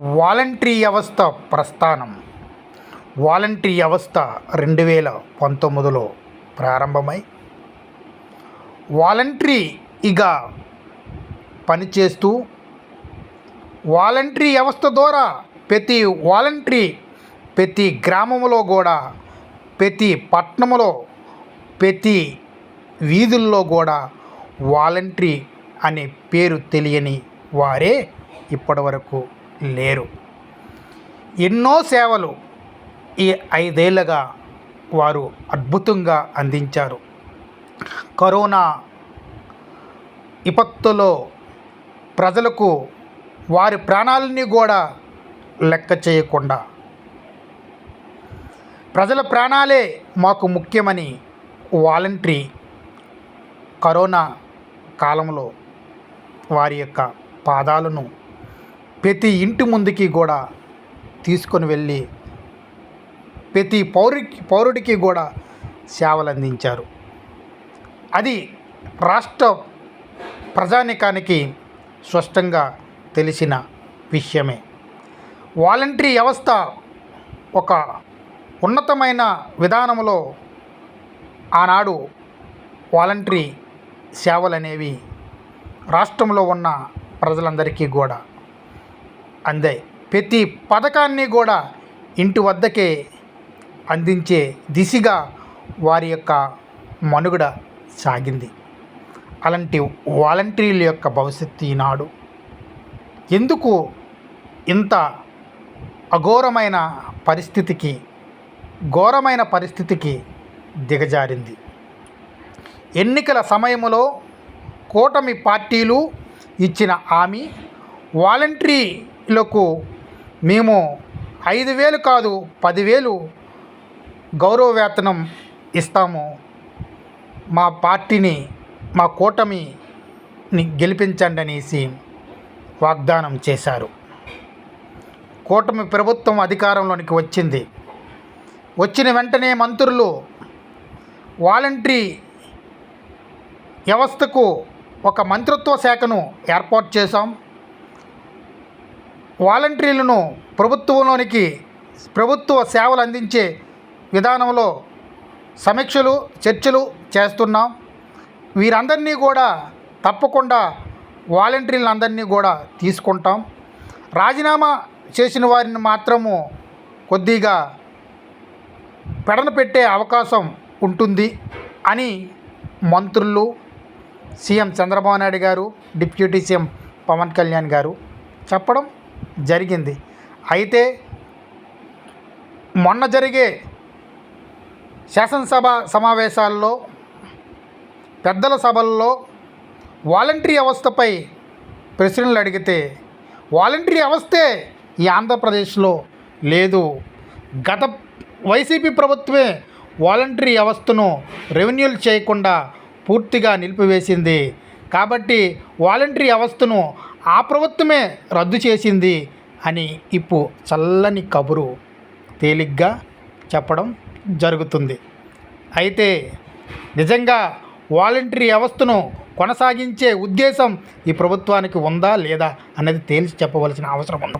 Voluntary వ్యవస్థ ప్రస్థానం. Voluntary వ్యవస్థ రెండు వేల పంతొమ్మిదిలో ప్రారంభమై వాలంటరీగా పనిచేస్తూ వాలంటరీ వ్యవస్థ ద్వారా ప్రతి వాలంటరీ ప్రతి గ్రామంలో కూడా ప్రతి పట్టణంలో ప్రతి వీధుల్లో కూడా వాలంటరీ అనే పేరు తెలియని వారే ఇప్పటివరకు లేరు. ఎన్నో సేవలు ఈ ఐదేళ్ళుగా వారు అద్భుతంగా అందించారు. కరోనా విపత్తులో ప్రజలకు వారి ప్రాణాలని కూడా లెక్క చేయకుండా ప్రజల ప్రాణాలే మాకు ముఖ్యమని వాలంటరీ కరోనా కాలంలో వారి యొక్క పాదాలను ప్రతి ఇంటి ముందుకి కూడా తీసుకొని వెళ్ళి ప్రతి పౌరుకి పౌరుడికి కూడా సేవలు అందించారు అది రాష్ట్ర ప్రజానికానికి స్పష్టంగా తెలిసిన విషయమే. వాలంటరీ వ్యవస్థ ఒక ఉన్నతమైన విధానంలో ఆనాడు వాలంటరీ సేవలు అనేవి రాష్ట్రంలో ఉన్న ప్రజలందరికీ కూడా అందాయి. ప్రతి పథకాన్ని కూడా ఇంటి వద్దకే అందించే దిశగా వారి యొక్క మనుగడ సాగింది. అలాంటి వాలంటీర్ల యొక్క భవిష్యత్తు ఈనాడు. ఎందుకు ఇంత అఘోరమైన పరిస్థితికి ఘోరమైన పరిస్థితికి దిగజారింది? ఎన్నికల సమయంలో కూటమి పార్టీలు ఇచ్చిన హామీ వాలంటరీలకు మేము ఐదు వేలు కాదు పదివేలు గౌరవ వేతనం ఇస్తాము. మా పార్టీని మా కూటమిని గెలిపించండి అనేసి వాగ్దానం చేశారు. కూటమి ప్రభుత్వం అధికారంలోనికి వచ్చింది. వచ్చిన వెంటనే మంత్రులు వాలంటరీ వ్యవస్థకు ఒక మంత్రిత్వ శాఖను ఏర్పాటు చేశాం. వాలంటీర్లను ప్రభుత్వంలోనికి ప్రభుత్వ సేవలు అందించే విధానంలో సమీక్షలు చర్చలు చేస్తున్నాం. వీరందరినీ కూడా తప్పకుండా వాలంటీర్లందరినీ కూడా తీసుకుంటాం. రాజీనామా చేసిన వారిని మాత్రము కొద్దిగా పెడన పెట్టే అవకాశం ఉంటుంది అని మంత్రులు సీఎం చంద్రబాబు నాయుడు గారు డిప్యూటీ సీఎం పవన్ కళ్యాణ్ గారు చెప్పడం జరిగింది. అయితే మొన్న జరిగే శాసనసభ సమావేశాల్లో పెద్దల సభల్లో వాలంటరీ వ్యవస్థపై ప్రశ్నలు అడిగితే వాలంటరీ వ్యవస్థే ఈ ఆంధ్రప్రదేశ్లో లేదు. గత వైసీపీ ప్రభుత్వమే వాలంటరీ వ్యవస్థను రెవెన్యూలు చేయకుండా పూర్తిగా నిలిపివేసింది. కాబట్టి వాలంటరీ వ్యవస్థను ఆ ప్రభుత్వమే రద్దు చేసింది అని ఇప్పుడు చల్లని కబురు తేలిగ్గా చెప్పడం జరుగుతుంది. అయితే నిజంగా వాలంటరీ వ్యవస్థను కొనసాగించే ఉద్దేశం ఈ ప్రభుత్వానికి ఉందా లేదా అనేది తేల్చి చెప్పవలసిన అవసరం ఉంది.